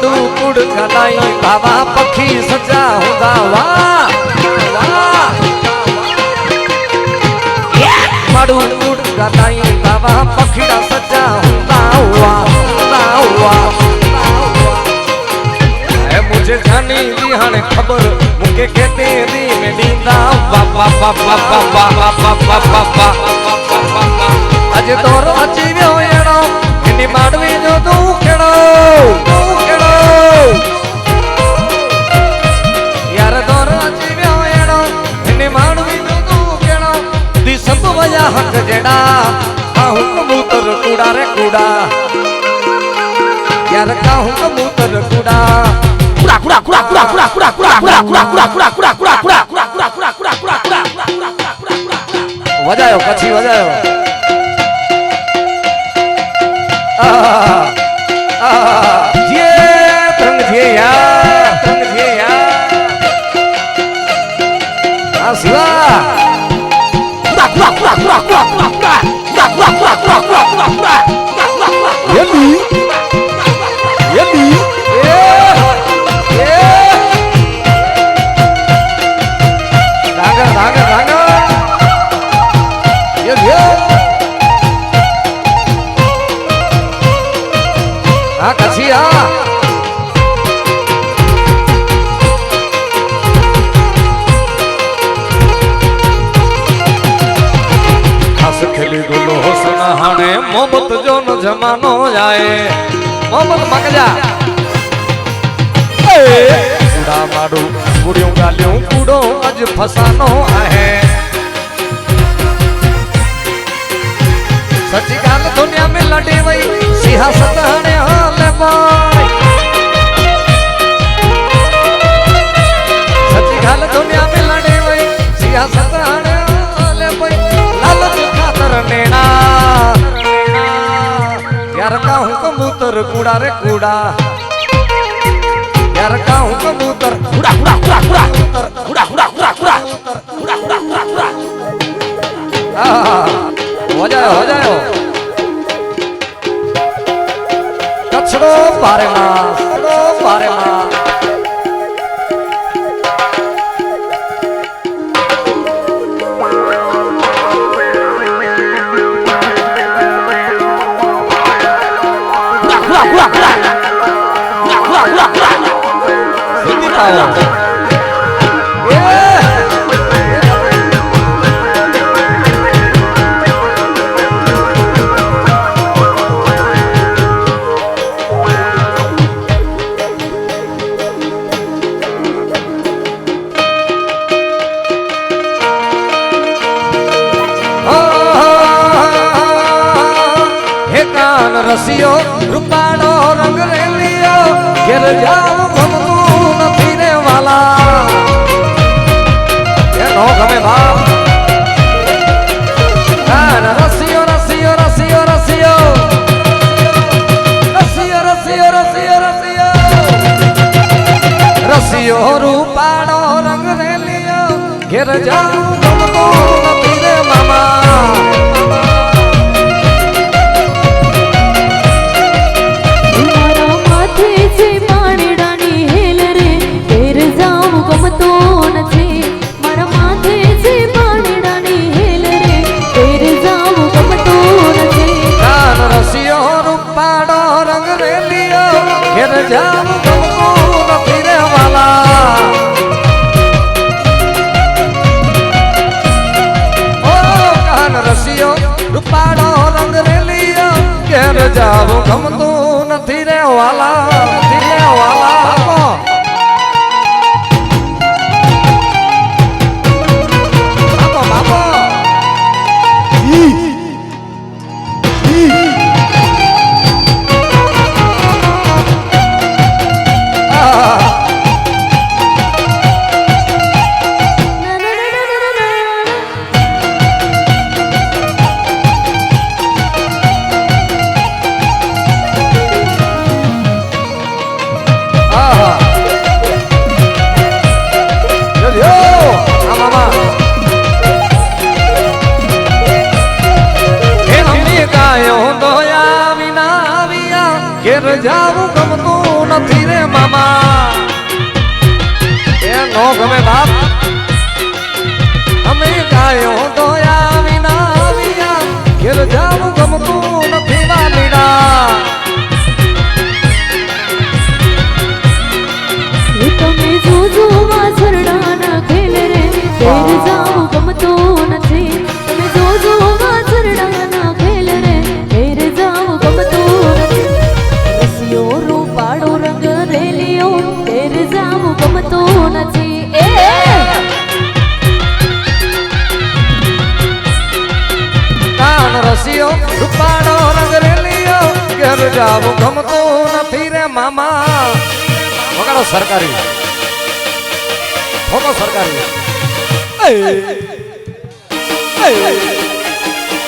ભાડું કુડ કલાઈ કાવા પખી સજા હોદા વા ભાડું કુડ કલાઈ કાવા પખીડા સજા હોદા વા હોદા વા એ મુજે જાની વિહાણે ખબર મુકે કેતે દી મે દીના વા વા વા વા વા વા વા વા વા વા આજે દોર અચીવ્યો એનો એની માડવી જો દુખડો દુખડો યાર દોર અચીવ્યો એનો એની માડવી જો તું કેળો દી સંત વયા હક જેડા આ હું કબૂતર કુડા રે કુડા યાર કા હું કબૂતર કુડા કુડા કુડા કુડા કુડા કુડા કુડા કુડા કુડા કુડા કુડા કુડા કુડા વજાયો પછી વજાયો આ આહ, આ કછી આ ખાસ ખેલી ગુલો હોસન હાણે મોહબ્બત જો ન જમાનો જાય. મોહબ્બત મગજા. ઉડા મારું કુડિયું ગાલ્યું કુડો આજ ફસાનો આહે. सची गल दुनिया में लड़े वही सिहा हणे हाल बाय सच्ची गल दुनिया में लड़े वही सिहा हणे हाल बाय लाल खातर नेणा यार का कबूतर कुड़ा रे कुड़ा यार का हूँ कबूतर कूड़ा कूड़ा कूड़ा कूड़ा कूड़ा कूड़ा कूड़ा कूड़ा कूड़ा कूड़ा कूड़ा हो जाए हो जाए গো পারে মা গো পারে মা Hãy subscribe cho kênh Ghiền Mì Gõ Để không રસિયો રૂપાળો રંગ રેલિયો ઘેર જાવ ગમતું નથી રે વાલા. એ નો ગમે બાપ. સરકારી. ઠોકો સરકારી.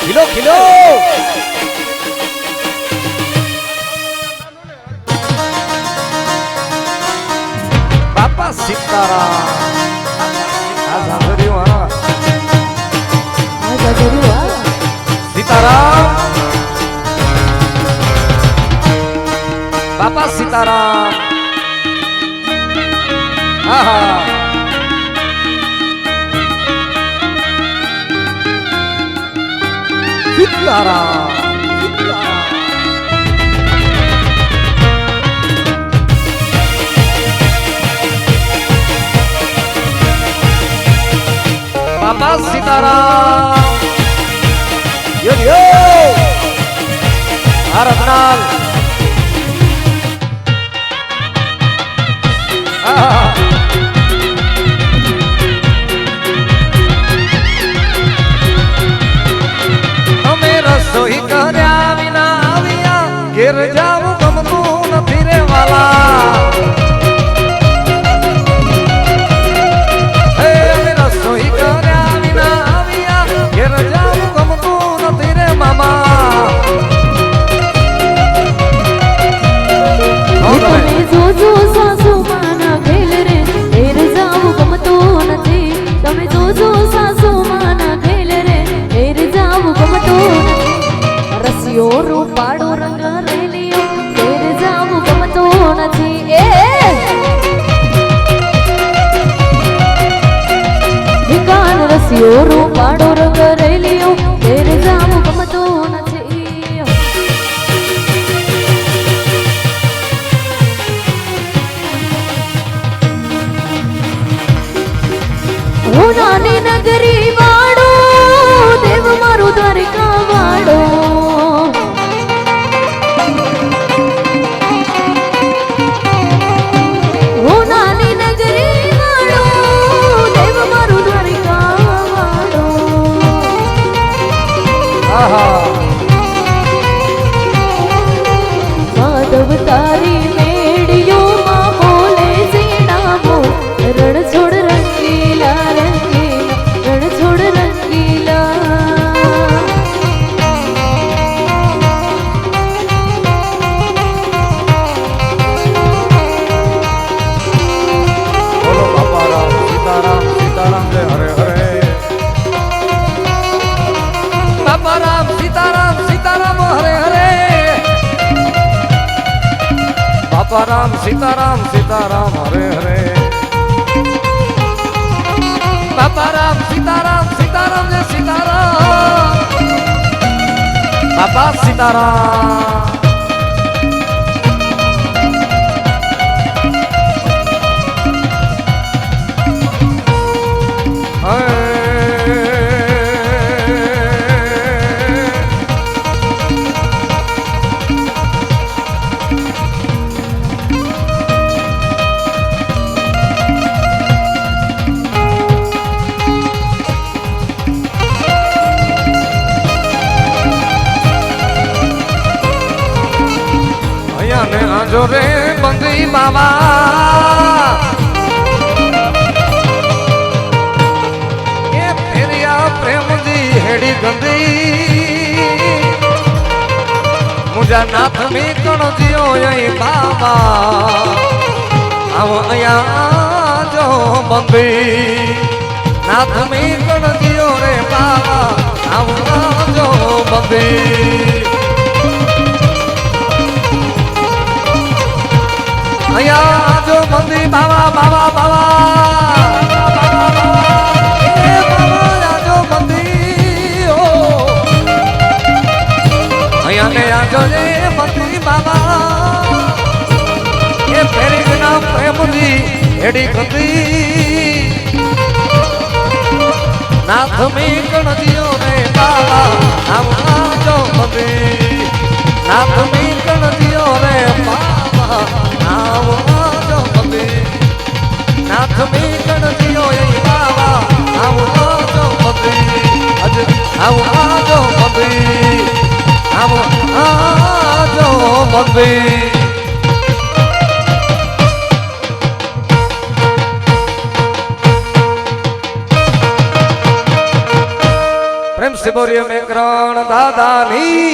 ખીલો ખીલો. બાપા સીતારામ. સીતારામ. બાપા સીતારામ. સીતારામ બાબા સીતારામ યો યો આ રત્નાલ Ah! લાગે. કાન રસિયો રૂ સીતારામ સીતારામ હરે હરે બાપા રામ સીતારામ સીતારામ ને સીતારામ બાપા સીતારામ કર્યો રે બંગી મામા. એ ફેરિયા પ્રેમજી હેડી ગંદી મુજા નાથ મી કણ જીઓ અહીં બાબા. આવો અહીંયા જો બંગી નાથ મી કણ જીઓ રે બાબા. આવો જો બંગી અહીંયા આજો મંદિર બાવા બાવા નાથ મેં ગણજીઓ રે બાવા. નામ નાચો મંદિર. નાથ મેં ગણજીઓ રે બાવા. મંદી પ્રેમ સિબોરિયો મેકરણ દાદાની.